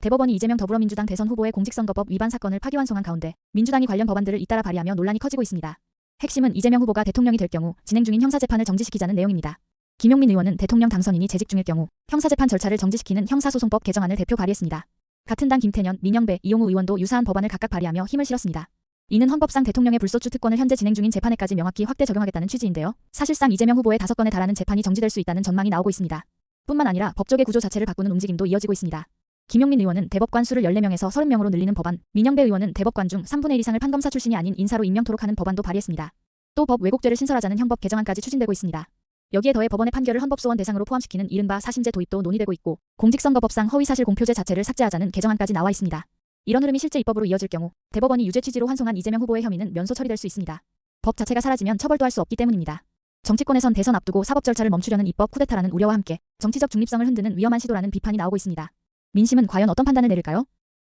대법원이 이재명 더불어민주당 대선 후보의 공직선거법 위반 사건을 파기환송한 가운데 민주당이 관련 법안들을 잇따라 발의하며 논란이 커지고 있습니다. 핵심은 이재명 후보가 대통령이 될 경우 진행 중인 형사재판을 정지시키자는 내용입니다. 김용민 의원은 대통령 당선인이 재직 중일 경우 형사재판 절차를 정지시키는 형사소송법 개정안을 대표 발의했습니다. 같은 당 김태년, 민영배, 이용우 의원도 유사한 법안을 각각 발의하며 힘을 실었습니다. 이는 헌법상 대통령의 불소추 특권을 현재 진행 중인 재판에까지 명확히 확대 적용하겠다는 취지인데요. 사실상 이재명 후보의 다섯 건에 달하는 재판이 정지될 수 있다는 전망이 나오고 있습니다. 뿐만 아니라 법조계 구조 자체를 바꾸는 움직임도 이어지고 있습니다. 김용민 의원은 대법관 수를 14명에서 30명으로 늘리는 법안, 민영배 의원은 대법관 중 3분의 1 이상을 판검사 출신이 아닌 인사로 임명토록 하는 법안도 발의했습니다. 또 법 왜곡죄를 신설하자는 형법 개정안까지 추진되고 있습니다. 여기에 더해 법원의 판결을 헌법소원 대상으로 포함시키는 이른바 사심제 도입도 논의되고 있고 공직선거법상 허위사실 공표죄 자체를 삭제하자는 개정안까지 나와 있습니다. 이런 흐름이 실제 입법으로 이어질 경우 대법원이 유죄 취지로 환송한 이재명 후보의 혐의는 면소 처리될 수 있습니다. 법 자체가 사라지면 처벌도 할 수 없기 때문입니다. 정치권에선 대선 앞두고 사법 절차를 멈추려는 입법 쿠데타라는 우려와 함께 정치적 중립성을 흔드는 위험한 시도라는 비판이 나오고 있습니다. 민심은 과연 어떤 판단을 내릴까요?